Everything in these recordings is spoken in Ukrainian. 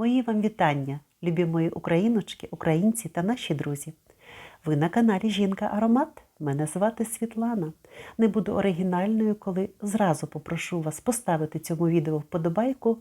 Мої вам вітання, любі мої україночки, українці та наші друзі. Ви на каналі Жінка Аромат. Мене звати Світлана. Не буду оригінальною, коли зразу попрошу вас поставити цьому відео вподобайку,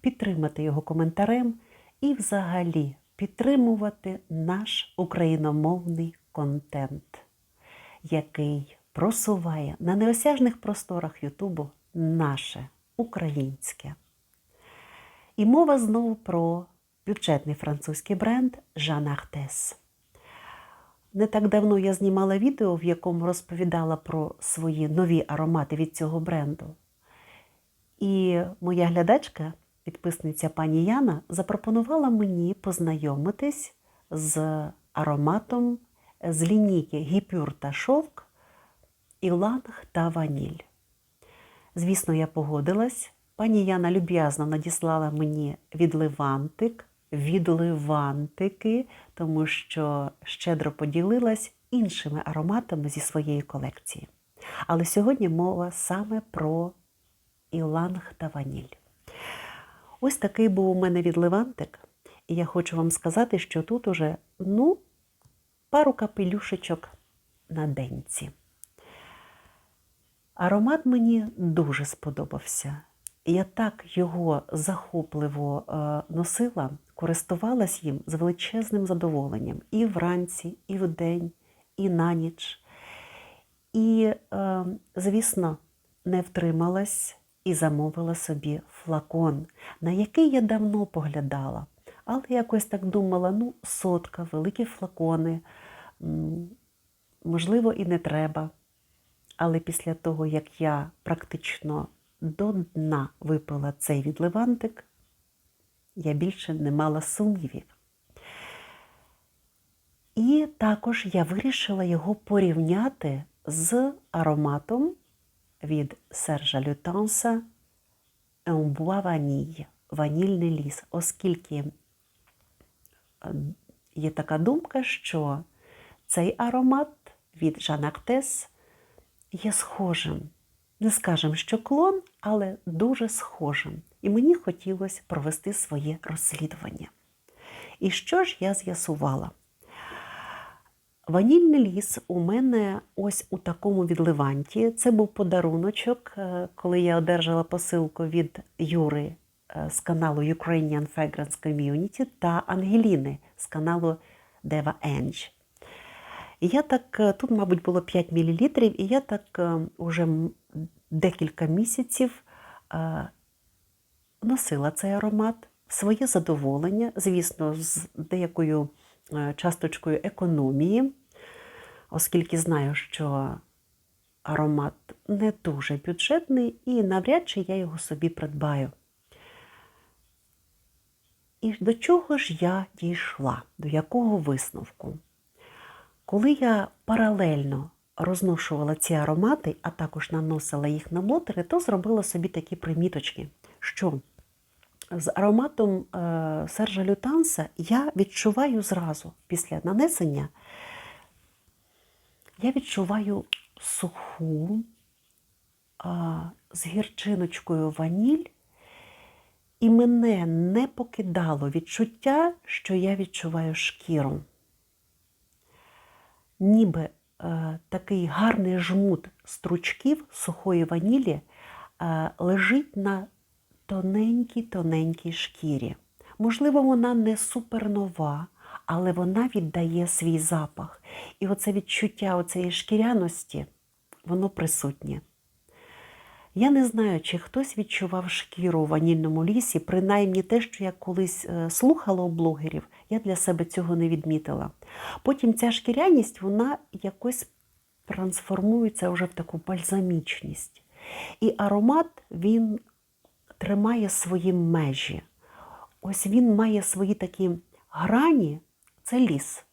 підтримати його коментарем і взагалі підтримувати наш україномовний контент, який просуває на неосяжних просторах Ютубу наше українське. І мова знову про бюджетний французький бренд Jean Artes. Не так давно я знімала відео, в якому розповідала про свої нові аромати від цього бренду. І моя глядачка, підписниця пані Яна, запропонувала мені познайомитись з ароматом з лінійки Гіпюр та Шовк, Іланг та Ваніль. Звісно, я погодилась. Пані Яна люб'язно надіслала мені відливантик, відливантики, тому що щедро поділилась іншими ароматами зі своєї колекції. Але сьогодні мова саме про іланг та ваніль. Ось такий був у мене відливантик, і я хочу вам сказати, що тут уже ну, пару капелюшечок на денці. Аромат мені дуже сподобався. Я так його захопливо е, носила, користувалась їм з величезним задоволенням і вранці, і вдень, і на ніч. І, е, звісно, не втрималась і замовила собі флакон, на який я давно поглядала. Але якось так думала: ну, сотка, великі флакони, можливо, і не треба. Але після того, як я практично до дна випила цей відливантик, я більше не мала сумнівів. І також я вирішила його порівняти з ароматом від Сержа Лютанса Un Bois ванільний ліс, оскільки є така думка, що цей аромат від Жан Актес є схожим. Не скажемо, що клон, але дуже схожим. І мені хотілося провести своє розслідування. І що ж я з'ясувала? Ванільний ліс у мене ось у такому відливанті. Це був подаруночок, коли я одержала посилку від Юри з каналу Ukrainian Fragrance Community та Ангеліни з каналу Deva Enge. І я так, тут, мабуть, було 5 мл, і я так уже декілька місяців носила цей аромат, своє задоволення, звісно, з деякою часточкою економії, оскільки знаю, що аромат не дуже бюджетний, і навряд чи я його собі придбаю. І до чого ж я дійшла? До якого висновку? Коли я паралельно розношувала ці аромати, а також наносила їх на блотери, то зробила собі такі приміточки, що з ароматом Сержа Лютанса я відчуваю зразу після нанесення, я відчуваю суху з гірчиночкою ваніль, і мене не покидало відчуття, що я відчуваю шкіру. Ніби е, такий гарний жмут стручків сухої ванілі е, лежить на тоненькій-тоненькій шкірі. Можливо, вона не супернова, але вона віддає свій запах. І оце відчуття оцеї шкіряності, воно присутнє. Я не знаю, чи хтось відчував шкіру у ванільному лісі, принаймні те, що я колись слухала у блогерів, я для себе цього не відмітила. Потім ця шкіряність, вона якось трансформується вже в таку бальзамічність. І аромат, він тримає свої межі. Ось він має свої такі грані, це ліс.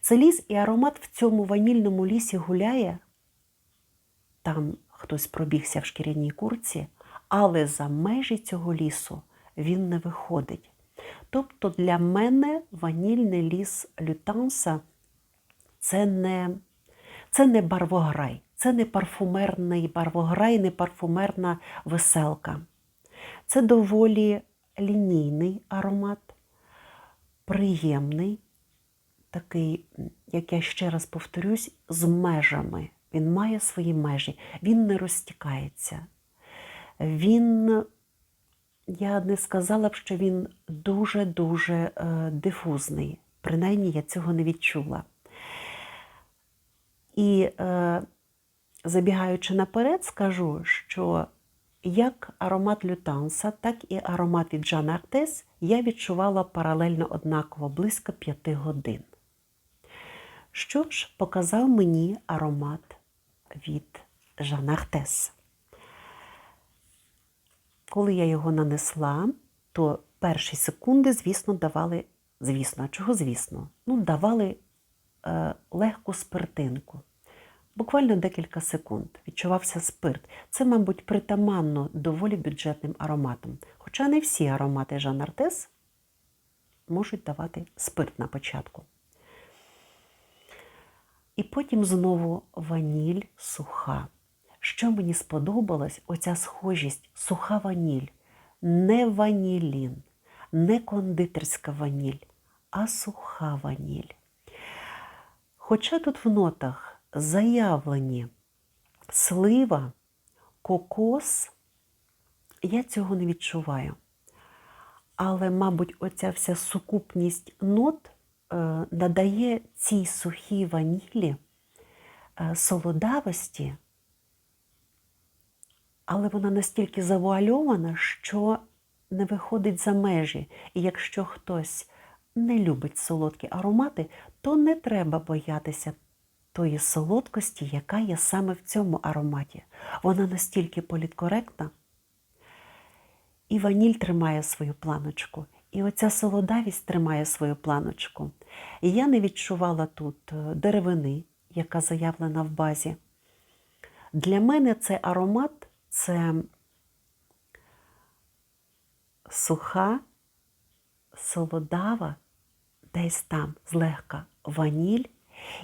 Це ліс, і аромат в цьому ванільному лісі гуляє. Там хтось пробігся в шкіряній курці, але за межі цього лісу він не виходить. Тобто для мене ванільний ліс лютанса це не, це не барвограй, це не парфумерний барвограй, не парфумерна веселка. Це доволі лінійний аромат, приємний, такий, як я ще раз повторюсь, з межами. Він має свої межі, він не розтікається. Він, я не сказала б, що він дуже-дуже е, дифузний. Принаймні я цього не відчула. І е, забігаючи наперед, скажу, що як аромат Лютанса, так і аромат від Жан Артес я відчувала паралельно однаково близько 5 годин. Що ж показав мені аромат від Жан Артес? Коли я його нанесла, то перші секунди, звісно, давали, звісно, а чого звісно? Ну, давали е, легку спиртинку. Буквально декілька секунд відчувався спирт. Це, мабуть, притаманно доволі бюджетним ароматом. Хоча не всі аромати Жан Артес можуть давати спирт на початку. І потім знову ваніль суха. Що мені сподобалось, оця схожість суха ваніль, не ванілін, не кондитерська ваніль, а суха ваніль. Хоча тут в нотах заявлені слива, кокос, я цього не відчуваю. Але, мабуть, оця вся сукупність нот е, надає цій сухій ванілі е, солодавості, але вона настільки завуальована, що не виходить за межі. І якщо хтось не любить солодкі аромати, то не треба боятися тої солодкості, яка є саме в цьому ароматі. Вона настільки політкоректна, і ваніль тримає свою планочку, і оця солодавість тримає свою планочку. І я не відчувала тут е, деревини, яка заявлена в базі. Для мене цей аромат це суха, солодава, десь там злегка ваніль.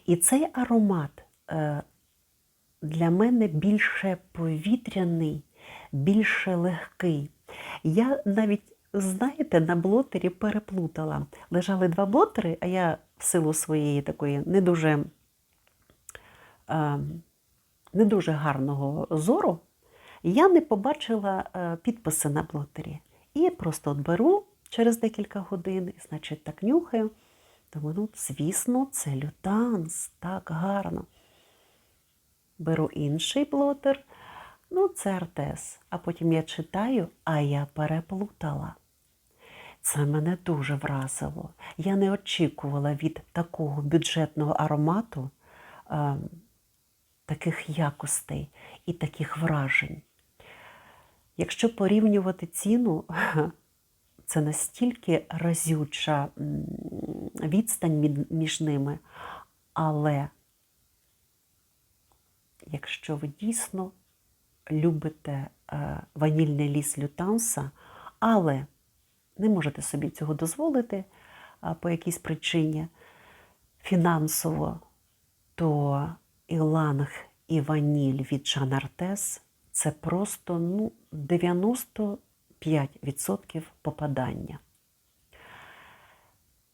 І цей аромат е, для мене більше повітряний, більше легкий. Я навіть, знаєте, на блотері переплутала. Лежали два блотери, а я в силу своєї такої не дуже, е, не дуже гарного зору, я не побачила е, підписи на блотері. І просто от беру через декілька годин, значить, так нюхаю. Тому, ну, звісно, це лютанс, так гарно. Беру інший блотер, ну, це артес. А потім я читаю, а я переплутала. Це мене дуже вразило. Я не очікувала від такого бюджетного аромату е, таких якостей і таких вражень. Якщо порівнювати ціну, це настільки разюча відстань між ними, але якщо ви дійсно любите е, ванільний ліс лютанса, але не можете собі цього дозволити по якійсь причині фінансово, то іланг і ваніль від Жан Артес це просто ну, 95% попадання.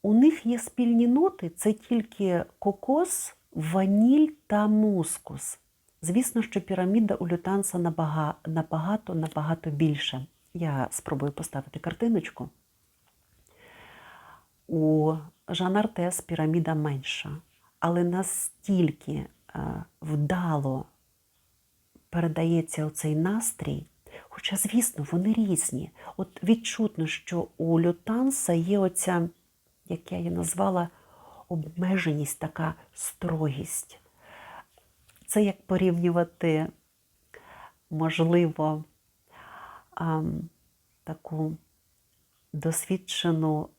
У них є спільні ноти, це тільки кокос, ваніль та мускус. Звісно, що піраміда у лютанса набагато набагато більше. Я спробую поставити картиночку. У Жан Артес піраміда менша, але настільки е, вдало передається оцей настрій. Хоча, звісно, вони різні. От відчутно, що у Лютанса є оця, як я її назвала, обмеженість, така строгість. Це як порівнювати, можливо, таку досвідчену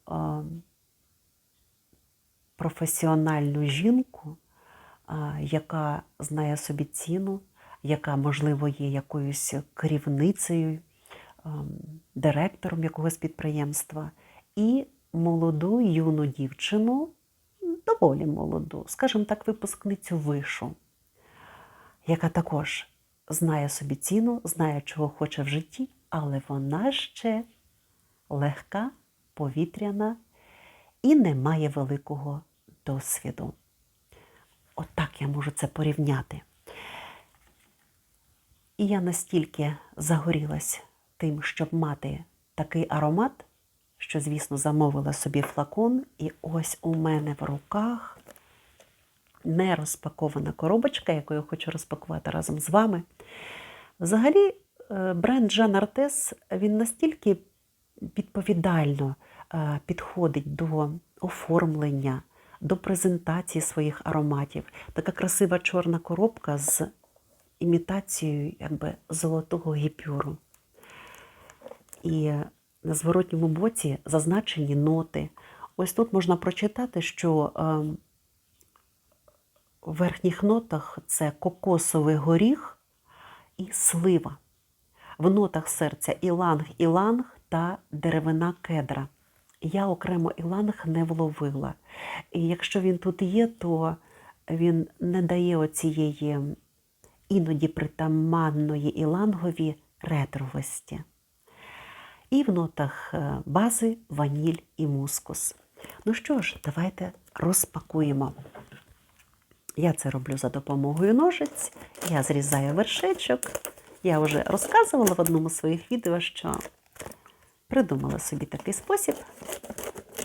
професіональну жінку, яка знає собі ціну, яка, можливо, є якоюсь керівницею, директором якогось підприємства, і молоду юну дівчину, доволі молоду, скажімо так, випускницю вишу, яка також знає собі ціну, знає, чого хоче в житті, але вона ще легка, повітряна і не має великого досвіду. Отак я можу це порівняти. І я настільки загорілась тим, щоб мати такий аромат, що, звісно, замовила собі флакон, і ось у мене в руках не розпакована коробочка, яку я хочу розпакувати разом з вами. Взагалі, е, бренд Жан Артес він настільки відповідально е, підходить до оформлення, до презентації своїх ароматів. Така красива чорна коробка з імітацією якби, золотого гіпюру. І на зворотньому боці зазначені ноти. Ось тут можна прочитати, що е, в верхніх нотах це кокосовий горіх і слива. В нотах серця іланг, іланг та деревина кедра. Я окремо іланг не вловила. І якщо він тут є, то він не дає оцієї іноді притаманної ілангові ретровості. І в нотах е, бази ваніль і мускус. Ну що ж, давайте розпакуємо. Я це роблю за допомогою ножиць, я зрізаю вершечок. Я вже розказувала в одному з своїх відео, що придумала собі такий спосіб,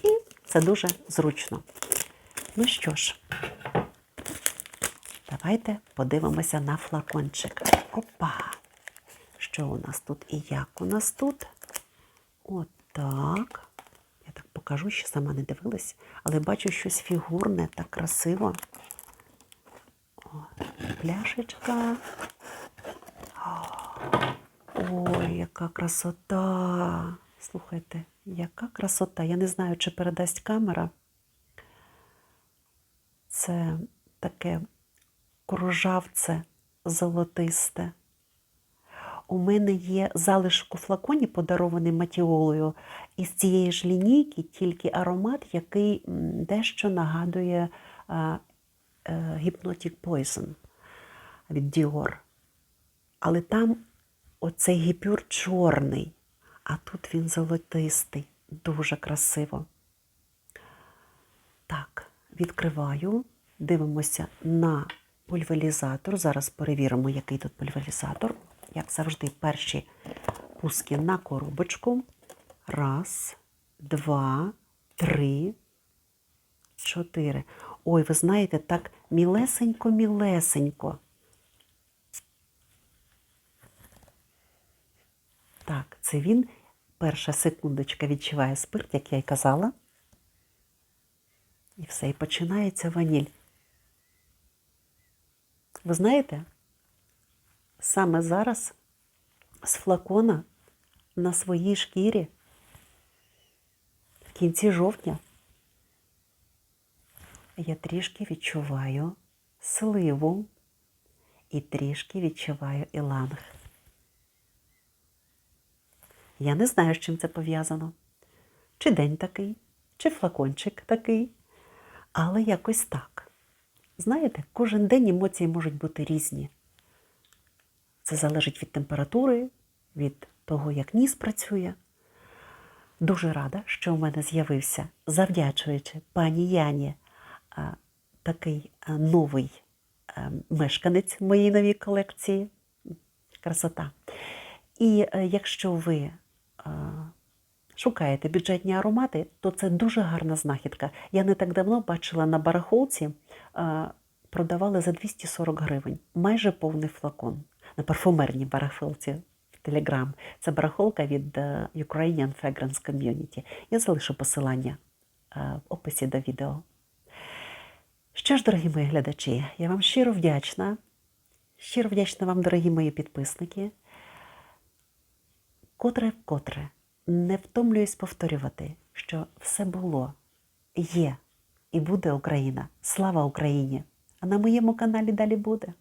і це дуже зручно. Ну що ж, давайте подивимося на флакончик. Опа! Що у нас тут і як у нас тут? Отак. Я так покажу, що сама не дивилась, але бачу щось фігурне, так красиво. О, пляшечка. Ой, яка красота! Слухайте, яка красота. Я не знаю, чи передасть камера. Це таке кружавце золотисте. У мене є залишок у флаконі, подарований матіолою, із цієї ж лінійки тільки аромат, який дещо нагадує а, е, Hypnotic Poison від Dior. Але там оцей гіпюр чорний, а тут він золотистий, дуже красиво. Так, відкриваю, дивимося на пульверізатор. Зараз перевіримо, який тут пульверізатор. Як завжди, перші пуски на коробочку. Раз, два, три, чотири. Ой, ви знаєте, так мілесенько-мілесенько. Так, це він. Перша секундочка відчуває спирт, як я й казала. І все, і починається ваніль. Ви знаєте, саме зараз з флакона на своїй шкірі в кінці жовтня я трішки відчуваю сливу і трішки відчуваю іланг. Я не знаю, з чим це пов'язано. Чи день такий, чи флакончик такий, але якось так. Знаєте, кожен день емоції можуть бути різні. Це залежить від температури, від того, як ніс працює. Дуже рада, що у мене з'явився, завдячуючи пані Яні, такий новий мешканець моєї новій колекції. Красота. І е, якщо ви шукаєте бюджетні аромати, то це дуже гарна знахідка. Я не так давно бачила на барахолці, продавали за 240 гривень, майже повний флакон на парфумерній барахолці Telegram. Це барахолка від е, Ukrainian Fragrance Community. Я залишу посилання е, в описі до відео. Що ж, дорогі мої глядачі, я вам щиро вдячна. Щиро вдячна вам, дорогі мої підписники. Котре вкотре не втомлююсь повторювати, що все було, є і буде Україна. Слава Україні! А на моєму каналі далі буде.